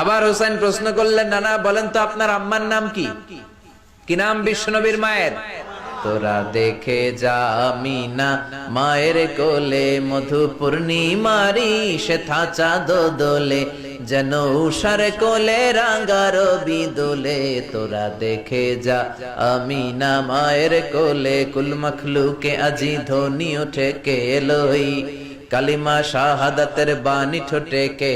আবার হোসেন প্রশ্ন করলেন, নানা, বলেন তো আপনার আম্মার নাম কি? কি নাম? বিশ্বনবীর মায়ের। তোরা দেখে যা মিনা মায়ের কোলে মধু পূর্ণিমারি, সে থাচা দোলে, যেন উষার কোলে রাঙ্গার বিদোলে তোরা দেখে যা আমিনা, মায়ের কোলে, কুল মখলুকে আজি ধ্বনি ওঠে কে এলোই কালিমা শাহাদাতের বাণী ঠোঁটে কে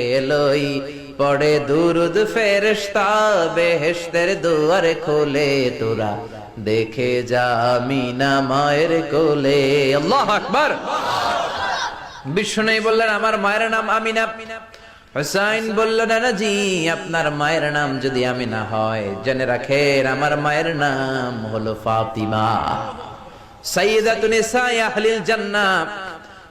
পড়ে দুরুদ ফেরেশতা, বেহেশতের দুয়ারে খোলে তোরা। দেখে যা আমিনা মায়ের কোলে। আল্লাহ আকবার। বিষ্ণু বললেন, আমার মায়ের নাম আমিনা। হুসাইন বলল নানাজি, আপনার মায়ের নাম যদি আমিনা হয়, জেনে রাখেন আমার মায়ের নাম হলো ফাতিমা। সাইয়্যিদাতুন নিসাই আহলিল জান্নাহ।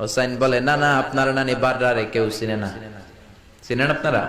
হোসাইন বলে না না আপনার নানি বার্রারে কেউ চিনে না। চিনেন আপনারা?